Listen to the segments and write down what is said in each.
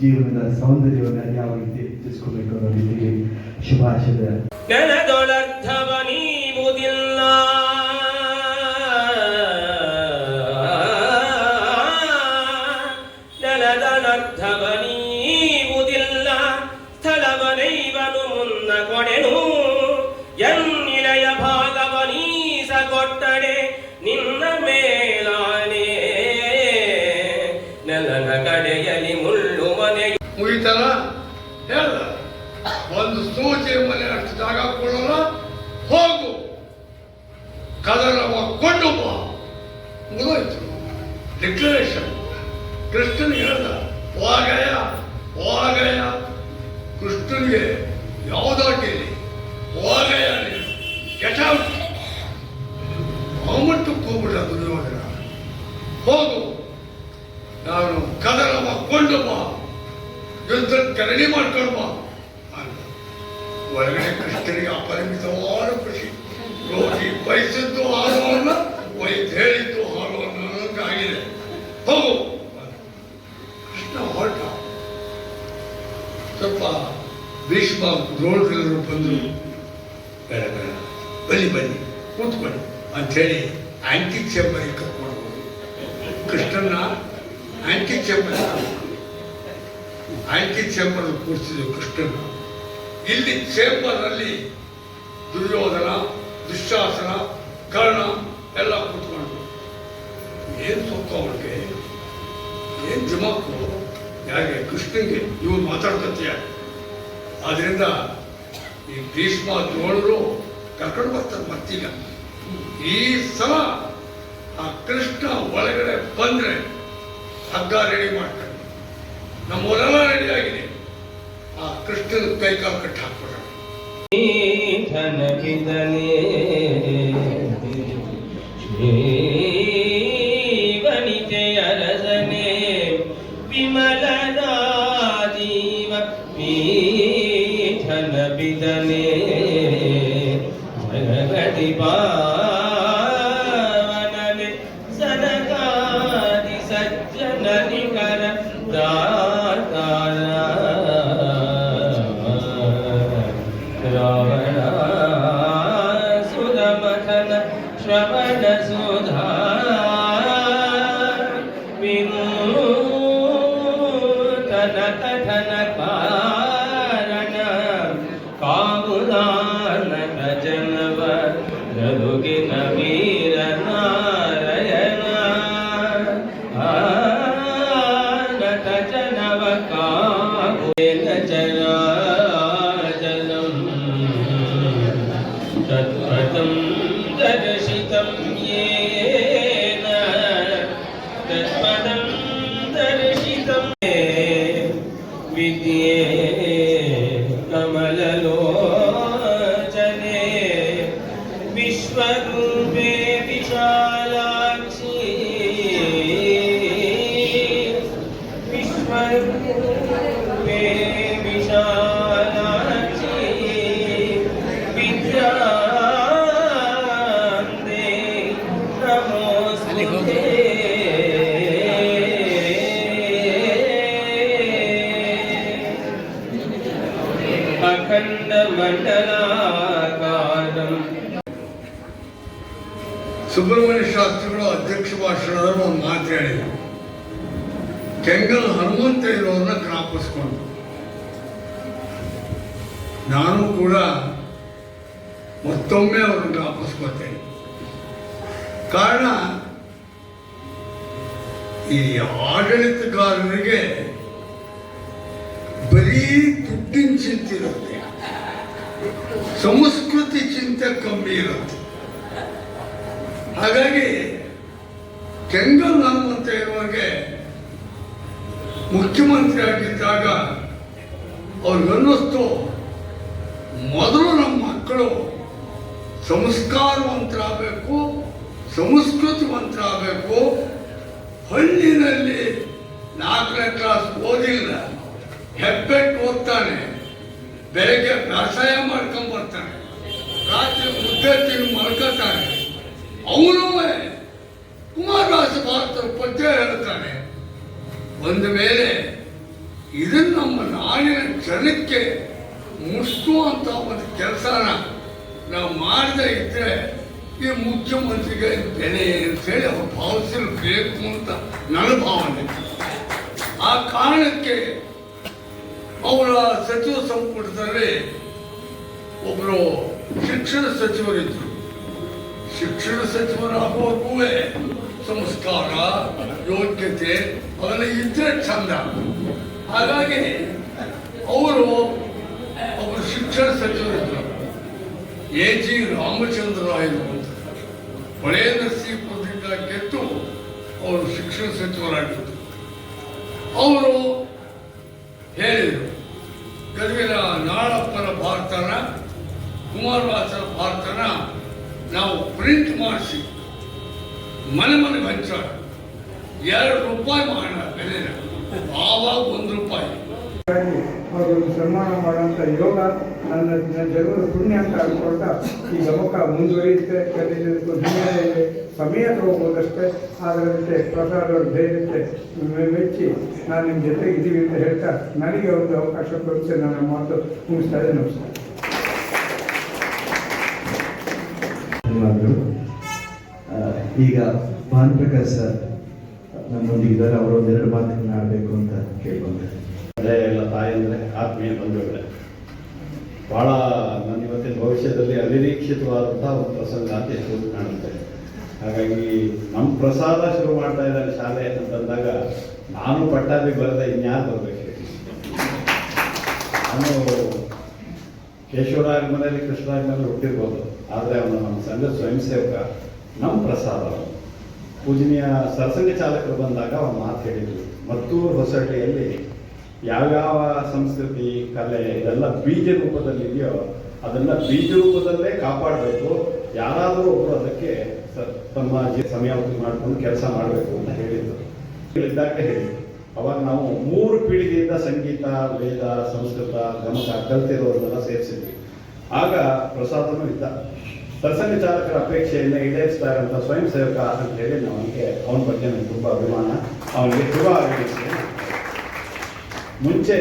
ಜೀವನದ ಸೌಂದರ್ಯವನ್ನು ಯಾವ ರೀತಿ ಹೆಚ್ಚಿಸ್ಕೋಬೇಕು ಅನ್ನೋ ರೀತಿಗೆ ಶುಭಾಶಯ. ನೆಲದೊಳರ್ಥವ ನೀವುದಿಲ್ಲ ನೆಲದೊಳರ್ಥವ ನೀವುದಿಲ್ಲ ಸ್ಥಳವನೈವನು ಮುನ್ನ ಕೊಡೆನು. ಎನ್ನಿಲೆಯ ಭಾಗವ ನೀಸ ಕೊಟ್ಟಡೆ. ನಿನ್ನ ಡಿಕ್ಲರೇಷನ್ ಕೃಷ್ಣನ್ ಹೇಳ್ದ ಹೋಗಯ ಹೋಗಯ ಕೃಷ್ಣನಿಗೆ ಯಾವುದಾಗಿರಲಿ ಹೋಗಯ ಅವಮಟ್ಟಕ್ಕೆ ಹೋಗ್ಬಿಟ್ಟ ದುರ್ಯೋಧನ ಹೋಗು ನಾನು ಕದರವ ಕೊಂಡಮ್ಮ ಬಾ ಯುದ್ಧಕ್ಕೆ ರೆಡಿ ಮಾಡ್ಕೊಂಡು ಬಾ ಅಂದ. ಒಳಗಡೆ ಕೃಷ್ಣನಿಗೆ ಅಪರಿಮಿತವಾದ ಖುಷಿ ರೋಗಿ ಬಯಸಿದ್ದು ಹಾಡುವನ್ನ ಭೀಷ್ಮ ದ್ರೋಣರು ಬಂದರು. ಬೇಡ ಬೇಡ. ಬನ್ನಿ ಬನ್ನಿ. ಕೂತ್ಕೊಳ್ಳಿ. ಅಂಥೇಳಿ ಆಂಟಿ ಚೇಂಬರಿಗೆ ಕರ್ಕೊಂಡು. ಕೃಷ್ಣನ ಆಂಟಿ ಚೇಂಬರ್ ಆಂಟಿ ಚೇಂಬರ್ ಕೂರಿಸಿದ್ರು ಕೃಷ್ಣನ ಇಲ್ಲಿ ಚೇಂಬರಲ್ಲಿ ದುರ್ಯೋಧನ ದುಶ್ಯಾಸನ ಕರ್ಣ ಎಲ್ಲ ಕೂತ್ಕೊಂಡು ಏನು ಸೊಕ್ಕ ಅವ್ರಿಗೆ? ಏನು ಜಮಾಕು ಯಾರಿಗೆ ಕೃಷ್ಣನ್ಗೆ ಇವ್ರು ಮಾತಾಡ್ಕತ್ತೀಯ ಆದ್ರಿಂದ ಈ ಭೀಷ್ಮ ದ್ರೋಣರು ಕರ್ಕೊಂಡು ಬರ್ತಾರೆ ಮತ್ತೀಗ. ಈ ಸಲ ಆ ಕೃಷ್ಣ ಒಳಗಡೆ ಬಂದ್ರೆ ಹಗ್ಗ ರೆಡಿ ಮಾಡ್ತಾರೆ. ನಮ್ಮವರೆಲ್ಲ ರೆಡಿ ಆಗಿದೆ. ಆ ಕೃಷ್ಣನ ಕೈಕಾಲು ಕಟ್ಟಿ ಹಾಕ್ಬಿಟ್ರೆ. ಧನಕಿದನೆ மகதிதனே மகதி பா तत्पदं दर्शितं येन ಸುಬ್ರಹ್ಮಣ್ಯ ಶಾಸ್ತ್ರಿಗಳು ಅಧ್ಯಕ್ಷ ಭಾಷಣದಲ್ಲಿ ಒಂದು ಮಾತು ಹೇಳಿದರು. ಕೆಂಗಲ್ ಹನುಮಂತ ಇರೋರನ್ನ ಕಾಪಿಸ್ಕೊಂಡು ನಾನು ಕೂಡ ಮತ್ತೊಮ್ಮೆ ಅವ್ರನ್ನ ಕಾಪಿಸ್ಕೊತೇನೆ ಕಾರಣ, ಈ ಆಡಳಿತಗಾರರಿಗೆ ಬರೀ ದುಡ್ಡಿನ ಚಿಂತೆ ಇರುತ್ತೆ. ಸಂಸ್ಕೃತಿ ಚಿಂತೆ ಕಮ್ಮಿ ಇರುತ್ತೆ. ಹಾಗಾಗಿ ಕೆಂಗಲ್ ಅಂತ ಇರುವಾಗೆ ಮುಖ್ಯಮಂತ್ರಿ ಆಗಿದ್ದಾಗ ಅವ್ರಿಗನ್ನಿಸ್ತು, ಮೊದಲು ನಮ್ಮ ಮಕ್ಕಳು ಸಂಸ್ಕಾರವಂತರಾಗಬೇಕು, ಸಂಸ್ಕೃತಿವಂತರಾಗಬೇಕು. ಹಳ್ಳಿನಲ್ಲಿ ನಾಲ್ಕನೇ ಕ್ಲಾಸ್ ಓದಿಲ್ಲ, ಹೆಬ್ಬೆಟ್ಟು ಓದ್ತಾನೆ, ಬೆಳಗ್ಗೆ ವ್ಯವಸಾಯ ಮಾಡ್ಕೊಂಡ್ ಬರ್ತಾನೆ, ರಾತ್ರಿ ಮುದ್ದೆ ತಿಂದು ಮಲ್ಕೋತಾನೆ. ಅವನು ಕುಮಾರದಾಸ ಭಾರತ ಪದ್ಯ ಹೇಳ್ತಾನೆ. ಬಂದ ಮೇಲೆ ಇದನ್ನು ನಮ್ಮ ನಾಡಿನ ಜನಕ್ಕೆ ಮುಟ್ಟಿಸುವಂತ ಒಂದು ಕೆಲಸನ ನಾವು ಮಾಡದೇ ಇದ್ರೆ ಈ ಮುಖ್ಯಮಂತ್ರಿಗೆ ಬೆಲೆ ಅಂತೇಳಿ ಅವ್ರು ಭಾವಿಸಬೇಕು ಅಂತ ನನ್ನ ಭಾವನೆ. ಆ ಕಾರಣಕ್ಕೆ ಅವರ ಸಚಿವ ಸಂಪುಟದಲ್ಲಿ ಒಬ್ಬರು ಶಿಕ್ಷಣ ಸಚಿವರಿದ್ದರು ಶಿಕ್ಷಣ ಸಚಿವರಾಗುವಾಗೂ ಸಂಸ್ಕಾರ ಯೋಗ್ಯತೆ ಅವೆಲ್ಲ ಇದ್ರೆ ಚಂದ. ಹಾಗಾಗಿ ಅವರು ಅವರು ಶಿಕ್ಷಣ ಸಚಿವರಿದ್ದರು ಎ ಜಿ ರಾಮಚಂದ್ರ ರಾಯರು. ಹೊಳೆ ಗೆದ್ದು ಅವರು ಶಿಕ್ಷಣ ಸಚಿವರಾಗಿದ್ದರು ಅವರು ಹೇಳಿದರು ಗದುವಿನ ನಾಳಪ್ಪನ ಭಾರತನ ಕುಮಾರವಾಸನ ಭಾರತನ ನಾವು ಪ್ರಿಂಟ್ ಮಾಡಿಸಿ, ಮನೆ ಮನೆ ಹಂಚೋಣ ಎರಡು ರೂಪಾಯಿ ಮಾಡೋಣ ಬೆಲೆನ ಆವಾಗ ಒಂದು ರೂಪಾಯಿ. ಸನ್ಮಾನ ಮಾಡುವಂಥ ಯೋಗ ನನ್ನ ಜನರು ಪುಣ್ಯ ಅಂತ ಅನ್ಕೊಳ್ತಾ ಈ ಗಮಕ ಮುಂದುವರಿಯುತ್ತೆ ಕಲಿಯೋದಕ್ಕೂ ಹಿನ್ನೆಲೆ ಇದೆ. ಸಮಯ ತಗೋಬೋದಷ್ಟೇ ಅದರಂತೆ ಧೈರ್ಯತೆ ಮೆಚ್ಚಿ, ನಾನು ನಿಮ್ಮ ಜೊತೆ ಇದ್ದೀವಿ ಅಂತ ಹೇಳ್ತಾ ನನಗೆ ಒಂದು ಅವಕಾಶ ಕೊಡುತ್ತೆ ನನ್ನ ಮಾತು ಮುಗಿಸ್ತಾ ಇದೆ ನಮಸ್ಕಾರ. ಧನ್ಯವಾದಗಳು. ಈಗ ಭಾನುಪ್ರಕಾಶ್ ಸರ್ ನಮ್ಮೊಂದಿಗಿದ್ದಾರೆ. ಅವರು ಒಂದೆರಡು ಮಾತುಗಳನ್ನ ಆಡಬೇಕು ಅಂತ ಕೇಳ್ಕೊಂಡೆ. ಎಲ್ಲ ತಾಯಿ ಅಂದರೆ ಆತ್ಮೀಯ ಬಂಧುಗಳೇ. ಬಹಳ ನನ್ನ ಇವತ್ತಿನ ಭವಿಷ್ಯದಲ್ಲಿ ಅನಿರೀಕ್ಷಿತವಾದಂತಹ ಒಂದು ಪ್ರಸಂಗ ಅಂತ ಕಾಣುತ್ತೆ. ಹಾಗಾಗಿ ನಮ್ಮ ಪ್ರಸಾದ ಶುರು ಮಾಡ್ತಾ ಇದ್ದಾರೆ ಶಾಲೆ ಅಂತಂದಾಗ ನಾನು ಪಟ್ಟಾಭಿ ಬರದೆ ಇನ್ಯಾರು ಬರಬೇಕು? ನಾನು ಕೇಶವರಾಗ ಮನೆಯಲ್ಲಿ ಕೃಷ್ಣರಾಗ ಮನೇಲಿ ಹುಟ್ಟಿರ್ಬೋದು. ಆದರೆ ಅವನು ನಮ್ಮ ಸಂಘ ಸ್ವಯಂ ಸೇವಕ ನಮ್ಮ ಪ್ರಸಾದ. ಪೂಜನೀಯ ಸರಸಂಘ ಚಾಲಕರು ಬಂದಾಗ ಅವ್ರು ಮಾತು ಹೇಳಿದರು. ಮತ್ತೂರು ಹೊಸಟಿಯಲ್ಲಿ ಯಾವ್ಯಾವ ಸಂಸ್ಕೃತಿ, ಕಲೆ, ಇದೆಲ್ಲ ಬೀಜ ರೂಪದಲ್ಲಿ ಇದೆಯೋ ಅದನ್ನ ಬೀಜ ರೂಪದಲ್ಲೇ ಕಾಪಾಡಬೇಕು. ಯಾರಾದರೂ ಒಬ್ಬರು ಅದಕ್ಕೆ ತಮ್ಮ ಸಮಯ ಮಾಡಿಕೊಂಡು ಕೆಲಸ ಮಾಡಬೇಕು ಅಂತ ಹೇಳಿದ್ರು. ಹೇಳಿದ್ದಾಗ ಹೇಳಿ ಅವಾಗ ನಾವು ಮೂರು ಪೀಳಿಗೆಯಿಂದ ಸಂಗೀತ, ವೇದ, ಸಂಸ್ಕೃತ, ಗಮಕ ಕಲ್ತಿರೋರನ್ನೆಲ್ಲ ಸೇರಿಸಿದ್ವಿ. ಆಗ ಪ್ರಸಾದನೂ ಇದ್ದ ಪ್ರಸಂಗ ಚಾಲಕರ ಅಪೇಕ್ಷೆಯನ್ನು ಈಡೇರಿಸ್ತಾ ಇರುವಂಥ ಸ್ವಯಂ ಸೇವಕ ಅಂತ ಹೇಳಿ ಅವನ ಬಗ್ಗೆ ನನಗೆ ತುಂಬ ಅಭಿಮಾನ. ಅವನಿಗೆ ತುಂಬ ಆಗಿದೆ ಮುಂಚೆ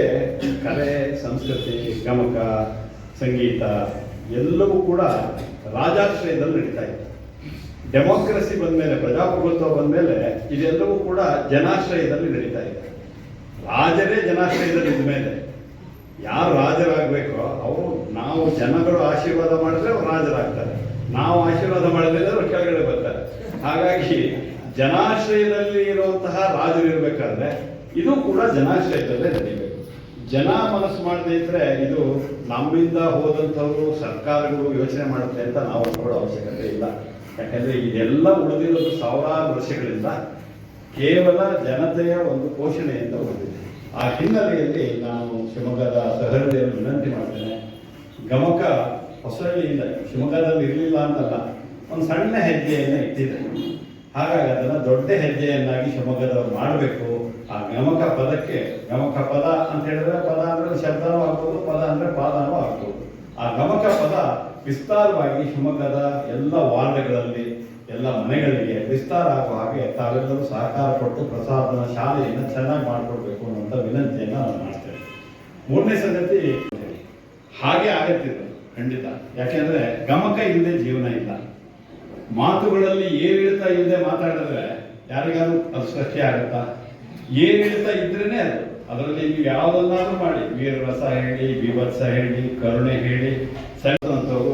ಕಲೆ, ಸಂಸ್ಕೃತಿ, ಗಮಕ, ಸಂಗೀತ ಎಲ್ಲವೂ ಕೂಡ ರಾಜಾಶ್ರಯದಲ್ಲಿ ನಡೀತಾ ಇತ್ತು. ಡೆಮೋಕ್ರಸಿ ಬಂದ್ಮೇಲೆ, ಪ್ರಜಾಪ್ರಭುತ್ವ ಬಂದ ಮೇಲೆ ಇದೆಲ್ಲವೂ ಕೂಡ ಜನಾಶ್ರಯದಲ್ಲಿ ನಡೀತಾ ಇತ್ತು. ರಾಜರೇ ಜನಾಶ್ರಯದಲ್ಲಿ ಇದ್ಮೇಲೆ ಯಾರು ರಾಜರಾಗಬೇಕೋ, ಅವರು ನಾವು ಜನಗಳು ಆಶೀರ್ವಾದ ಮಾಡಿದ್ರೆ ಅವ್ರು ರಾಜರಾಗ್ತಾರೆ. ನಾವು ಆಶೀರ್ವಾದ ಮಾಡಿದ್ರೆ ಅವ್ರು ಕೆಳಗಡೆ ಬರ್ತಾರೆ. ಹಾಗಾಗಿ ಜನಾಶ್ರಯದಲ್ಲಿ ಇರುವಂತಹ ರಾಜರು ಇರಬೇಕಾದ್ರೆ ಇದು ಕೂಡ ಜನಾಶ್ರಯದಲ್ಲೇ ನಡೀಬೇಕು. ಜನ ಮನಸ್ಸು ಮಾಡದೇ ಇದ್ರೆ ಇದು ನಮ್ಮಿಂದ ಹೋದಂಥವರು ಸರ್ಕಾರಗಳು ಯೋಚನೆ ಮಾಡುತ್ತೆ ಅಂತ ನಾವು ನೋಡೋ ಅವಶ್ಯಕತೆ ಇಲ್ಲ. ಯಾಕಂದ್ರೆ ಇದೆಲ್ಲ ಉಳಿದಿರೋದು ಸಾವಿರಾರು ವರ್ಷಗಳಿಂದ ಕೇವಲ ಜನತೆಯ ಒಂದು ಪೋಷಣೆಯಿಂದ ಉಳಿದಿದೆ. ಆ ಹಿನ್ನೆಲೆಯಲ್ಲಿ ನಾನು ಶಿವಮೊಗ್ಗದ ಸಹೃದಯನ್ನು ವಿನಂತಿ ಮಾಡ್ತೇನೆ. ಗಮಕ ಹೊಸಳ್ಳಿಯಿಂದ, ಶಿವಮೊಗ್ಗದಲ್ಲಿ ಇರಲಿಲ್ಲ ಅಂತಲ್ಲ, ಒಂದು ಸಣ್ಣ ಹೆಜ್ಜೆಯನ್ನು ಇಟ್ಟಿದೆ. ಹಾಗಾಗಿ ಅದನ್ನು ದೊಡ್ಡ ಹೆಜ್ಜೆಯನ್ನಾಗಿ ಶಿವಮೊಗ್ಗದವರು ಮಾಡಬೇಕು. ಆ ಗಮಕ ಪದಕ್ಕೆ, ಗಮಕ ಪದ ಅಂತ ಹೇಳಿದ್ರೆ ಪದ ಅಂದರೆ ಶಬ್ದನೂ ಆಗ್ಬೋದು, ಪದ ಅಂದ್ರೆ ಪಾದನೂ ಆಗ್ಬೋದು. ಆ ಗಮಕ ಪದ ವಿಸ್ತಾರವಾಗಿ ಶಿವಮೊಗ್ಗದ ಎಲ್ಲ ವಾರ್ಡ್ಗಳಲ್ಲಿ, ಎಲ್ಲ ಮನೆಗಳಿಗೆ ವಿಸ್ತಾರ ಆಗುವ ಹಾಗೆ ತಾವೆಲ್ಲರೂ ಸಹಕಾರ ಕೊಟ್ಟು ಪ್ರಸಾದನ ಶಾಲೆಯನ್ನು ಚೆನ್ನಾಗಿ ಮಾಡಿಕೊಡ್ಬೇಕು ಅನ್ನುವಂಥ ವಿನಂತಿಯನ್ನು ಮಾಡ್ತೇವೆ. ಮಾಡ್ತೇನೆ ಮೂರನೇ ಸಂಗತಿ ಹಾಗೆ ಆಗತ್ತಿದ್ದು, ಖಂಡಿತ. ಯಾಕೆಂದ್ರೆ ಗಮಕ ಇಲ್ಲದೆ ಜೀವನ ಇಲ್ಲ. ಮಾತುಗಳಲ್ಲಿ ಏರಿಳಿತ ಇಲ್ಲದೆ ಮಾತಾಡಿದ್ರೆ ಯಾರಿಗಾದ್ರೂ ಅದು ಸೃಷ್ಟಿ ಆಗುತ್ತಾ ಏರಿಳಿತ ಇದ್ರೇನೆ ಅದು. ಅದರಲ್ಲಿ ನೀವು ಯಾವುದನ್ನಾದ್ರೂ ಮಾಡಿ. ವೀರರಸ ಹೇಳಿ ವಿಭತ್ಸ ಹೇಳಿ, ಕರುಣೆ ಹೇಳಿ ಸಣ್ಣಂಥವ್ರು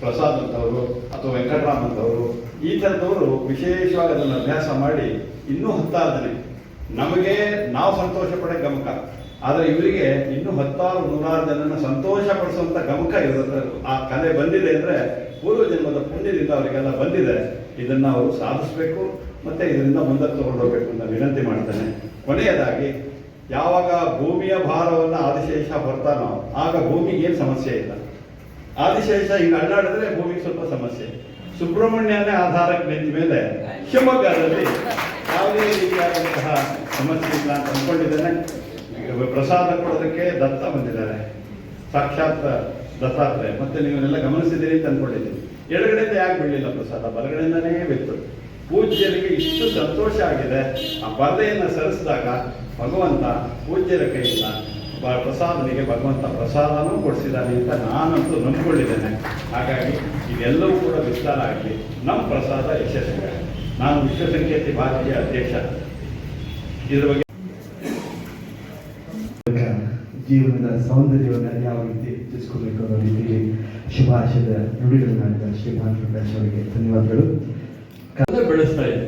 ಪ್ರಸಾದ್ ಅಂತವರು ಅಥವಾ ವೆಂಕಟರಾಮ್ ಅಂತವರು ಈ ಥರದವರು ವಿಶೇಷವಾಗಿ ಅದನ್ನು ಅಭ್ಯಾಸ ಮಾಡಿ ಇನ್ನೂ ಹತ್ತಾರು ಜನ ನಮಗೆ ನಾವು ಸಂತೋಷ ಪಡೋ ಗಮಕ. ಆದರೆ ಇವರಿಗೆ ಇನ್ನೂ ಹತ್ತಾರು ನೂರಾರು ಜನನ ಸಂತೋಷ ಪಡಿಸುವಂತ ಗಮಕ ಇರೋದ್ರ ಆ ಕಲೆ ಬಂದಿದೆ ಅಂದ್ರೆ ಪೂರ್ವ ಜನ್ಮದ ಪುಣ್ಯದಿಂದ ಅವರಿಗೆಲ್ಲ ಬಂದಿದೆ. ಇದನ್ನ ಅವರು ಸಾಧಿಸಬೇಕು ಮತ್ತೆ ಇದರಿಂದ ಮುಂದಕ್ಕೆ ತಗೊಂಡು ಹೋಗ್ಬೇಕು ಅಂತ ವಿನಂತಿ ಮಾಡ್ತೇನೆ. ಕೊನೆಯದಾಗಿ, ಯಾವಾಗ ಭೂಮಿಯ ಭಾರವನ್ನ ಆದಿಶೇಷ ಬರ್ತಾನೋ, ಆಗ ಭೂಮಿಗೆ ಏನು ಸಮಸ್ಯೆ ಇಲ್ಲ. ಆದಿಶೇಷ ಹಿಂಗೆ ಅಲ್ಲಾಡಿದ್ರೆ ಭೂಮಿಗೆ ಸ್ವಲ್ಪ ಸಮಸ್ಯೆ. ಸುಬ್ರಹ್ಮಣ್ಯನೇ ಆಧಾರಕ್ಕೆ ನಿಂತ ಮೇಲೆ ಶಿವಮೊಗ್ಗದಲ್ಲಿ ಯಾವುದೇ ರೀತಿಯಾದಂತಹ ಸಮಸ್ಯೆ ಇಲ್ಲ ಅಂತ ಅಂದ್ಕೊಂಡಿದ್ದೇನೆ. ಪ್ರಸಾದ ಕೊಡೋದಕ್ಕೆ ದತ್ತ ಬಂದಿದ್ದಾರೆ. ಸಾಕ್ಷಾತ್ ದತ್ತಾತ್ರೇಯ ಮತ್ತೆ ನೀವನ್ನೆಲ್ಲ ಗಮನಿಸಿದ್ದೀರಿ ಅಂತ ಅಂದ್ಕೊಂಡಿದ್ದೀನಿ. ಎಡಗಡೆಯಿಂದ ಯಾಕೆ ಬೀಳಲಿಲ್ಲ ಪ್ರಸಾದ? ಬಲಗಡೆಯಿಂದನೇ ಬಿತ್ತು. ಪೂಜ್ಯರಿಗೆ ಇಷ್ಟು ಸಂತೋಷ ಆಗಿದೆ. ಆ ಪರದೆಯನ್ನು ಸರಿಸಿದಾಗ ಭಗವಂತ ಪೂಜ್ಯರ ಕೈಯಿಂದ ಬ- ಪ್ರಸಾದನಿಗೆ ಭಗವಂತ ಪ್ರಸಾದನೂ ಕೊಡಿಸಿದ್ದಾನೆ ಅಂತ ನಾನಂತೂ ನಂಬಿಕೊಂಡಿದ್ದೇನೆ. ಹಾಗಾಗಿ ಇದೆಲ್ಲವೂ ಕೂಡ ವಿಸ್ತಾರ ಆಗಲಿ ನಮ್ಮ ಪ್ರಸಾದ ಯಶಸ್ವಿಯಾಗಲಿ ನಾನು ವಿಶ್ವಸಂಕೇತಿ ಭಾರತೀಯ ಅಧ್ಯಕ್ಷ. ಇದ್ರ ಬಗ್ಗೆ ಜೀವನದ ಸೌಂದರ್ಯವನ್ನು ಯಾವ ರೀತಿ ಹೆಚ್ಚಿಸ್ಕೋಬೇಕು ಅನ್ನೋ ರೀತಿಯಲ್ಲಿ ಶುಭಾಶಯದ ನುಡಿಗಳನ್ನಾಡಿದ ಶ್ರೀ ಭಾನು ಪ್ರಕಾಶ್ ಅವರಿಗೆ. ಧನ್ಯವಾದಗಳು. ಕನ್ನಡ ಬೆಳೆಸ್ತಾ ಇದೆ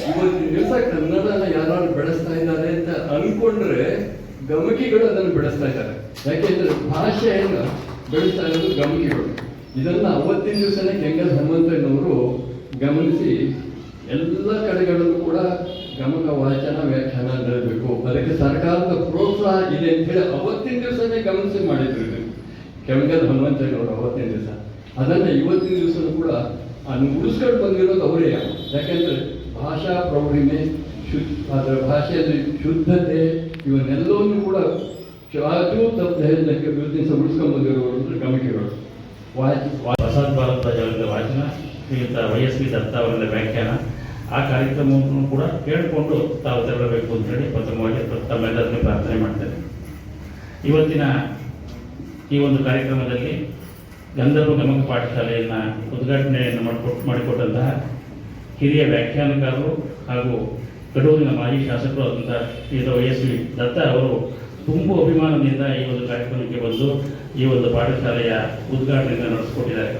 ಇವತ್ತಿನ ದಿವಸ ಕನ್ನಡನ ಯಾರು ಬೆಳೆಸ್ತಾ ಇದ್ದಾರೆ ಅಂತ ಅನ್ಕೊಂಡ್ರೆ ಗಮಕಿಗಳು ಅದನ್ನು ಬೆಳೆಸ್ತಾ ಇದ್ದಾರೆ. ಯಾಕೆಂದ್ರೆ ಭಾಷೆಯನ್ನು ಬೆಳೆಸ್ತಾ ಇರೋದು ಗಮಕಿಗಳು. ಇದನ್ನ ಅವತ್ತಿನ ದಿವಸನೇ ಕೆಂಗಲ್ ಹನುಮಂತಯ್ಯನವರು ಗಮನಿಸಿ ಎಲ್ಲ ಕಡೆಗಳಲ್ಲೂ ಕೂಡ ಗಮಕ ವಾಚನ, ವ್ಯಾಖ್ಯಾನ ನಡೆಯಬೇಕು ಅದಕ್ಕೆ ಸರ್ಕಾರದ ಪ್ರೋತ್ಸಾಹ ಇದೆ ಅಂತ ಹೇಳಿ ಅವತ್ತಿನ ದಿವಸನೇ ಗಮನಿಸಿ ಮಾಡಿದ್ರು ಕೆಂಗಲ್ ಹನುಮಂತಯ್ಯನವರು ಅವತ್ತಿನ ದಿವಸ. ಅದನ್ನ ಇವತ್ತಿನ ದಿವಸನೂ ಕೂಡ ಉಳಿಸ್ಕೊಂಡು ಬಂದಿರೋದು ಅವರೇ. ಯಾಕೆಂದ್ರೆ ಭಾಷಾ ಪ್ರೌಢಿಮೆ ಶುದ್ಧ, ಅದರ ಭಾಷೆಯಲ್ಲಿ ಶುದ್ಧತೆ ಇವನ್ನೆಲ್ಲವನ್ನು ಕೂಡ ಚಾಚೂ ತಪ್ಪು ಹೇಳಲಿಕ್ಕೆ ಇವತ್ತಿನ ದಿವಸ ಉಳಿಸ್ಕೊಂಡು ಕಮಿಟಿಗಳು ವಾಚ್ ಪ್ರಸಾದ್ ಭಾರತ ಜಗದ ವಾಚನ, ಶ್ರೀಯುತ ವೈ ಎಸ್ ದತ್ತ ಅವರಿಂದ ವ್ಯಾಖ್ಯಾನ. ಆ ಕಾರ್ಯಕ್ರಮವನ್ನು ಕೂಡ ಕೇಳಿಕೊಂಡು ತಾವು ತೆರಳಬೇಕು ಅಂತ ಹೇಳಿ ಪ್ರಥಮವಾಗಿ ತಮ್ಮೆಲ್ಲರನ್ನು ಪ್ರಾರ್ಥನೆ ಮಾಡ್ತೇನೆ. ಇವತ್ತಿನ ಈ ಒಂದು ಕಾರ್ಯಕ್ರಮದಲ್ಲಿ ಗಂಧರ್ವ ಗಮಕ ಪಾಠಶಾಲೆಯನ್ನು ಉದ್ಘಾಟನೆಯನ್ನು ಮಾಡಿಕೊಟ್ಟು ಮಾಡಿಕೊಟ್ಟಂತಹ ಹಿರಿಯ ವ್ಯಾಖ್ಯಾನಕಾರರು ಹಾಗೂ ಕಡೂರಿನ ಮಾಜಿ ಶಾಸಕರು ಆದಂಥ ವೈ ಎಸ್ ವಿ ದತ್ತ ಅವರು ತುಂಬ ಅಭಿಮಾನದಿಂದ ಈ ಒಂದು ಕಾರ್ಯಕ್ರಮಕ್ಕೆ ಬಂದು ಈ ಒಂದು ಪಾಠಶಾಲೆಯ ಉದ್ಘಾಟನೆಯನ್ನು ನಡೆಸಿಕೊಟ್ಟಿದ್ದಾರೆ.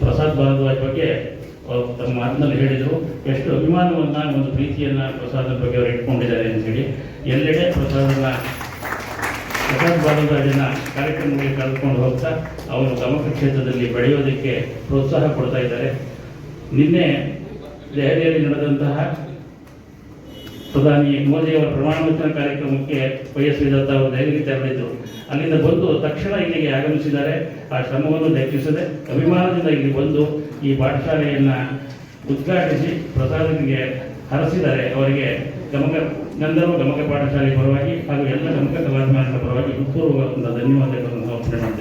ಪ್ರಸಾದ್ ಭಾರದ್ವಾಜ್ ಬಗ್ಗೆ ಅವರು ತಮ್ಮ ಮಾತಿನಲ್ಲಿ ಹೇಳಿದರು, ಎಷ್ಟು ಅಭಿಮಾನವನ್ನು, ಒಂದು ಪ್ರೀತಿಯನ್ನು ಪ್ರಸಾದದ ಬಗ್ಗೆ ಅವರು ಇಟ್ಕೊಂಡಿದ್ದಾರೆ ಅಂತೇಳಿ ಎಲ್ಲೆಡೆ ಪ್ರಸಾದನ, ಪ್ರಸಾದ್ ಭಾರದ್ವಾಜನ ಕಾರ್ಯಕ್ರಮಗಳಿಗೆ ಕರೆದುಕೊಂಡು ಹೋಗ್ತಾ ಅವರು ಗಮಕ ಕ್ಷೇತ್ರದಲ್ಲಿ ಬೆಳೆಯೋದಕ್ಕೆ ಪ್ರೋತ್ಸಾಹ ಕೊಡ್ತಾ ಇದ್ದಾರೆ. ನಿನ್ನೆ ದೆಹಲಿಯಲ್ಲಿ ನಡೆದಂತಹ ಪ್ರಧಾನಿ ಮೋದಿಯವರ ಪ್ರಮಾಣ ವಚನ ಕಾರ್ಯಕ್ರಮಕ್ಕೆ ವೈ ಎಸ್ ವಿ ದತ್ತ ಅವರು ದೆಹಲಿಗೆ ತೆರಳಿದ್ದು, ಅಲ್ಲಿಂದ ಬಂದು ತಕ್ಷಣ ಇಲ್ಲಿಗೆ ಆಗಮಿಸಿದ್ದಾರೆ. ಆ ಶ್ರಮವನ್ನು ಲೆಕ್ಕಿಸದೆ ಅಭಿಮಾನದಿಂದ ಇಲ್ಲಿ ಬಂದು ಈ ಪಾಠಶಾಲೆಯನ್ನು ಉದ್ಘಾಟಿಸಿ ಪ್ರಸಾದನಿಗೆ ಹರಸಿದ್ದಾರೆ. ಅವರಿಗೆ ಗಮಕ ಗಂಧರ್ವ ಗಮಕ ಪಾಠಶಾಲೆ ಪರವಾಗಿ ಹಾಗೂ ಎಲ್ಲ ಗಮಕ ಕಲಾಭಿಮಾನಿಗಳ ಪರವಾಗಿ ಹೃತ್ಪೂರ್ವಕ ಧನ್ಯವಾದಗಳನ್ನು ಸಮರ್ಪಣೆ ಮಾಡ್ತೇನೆ.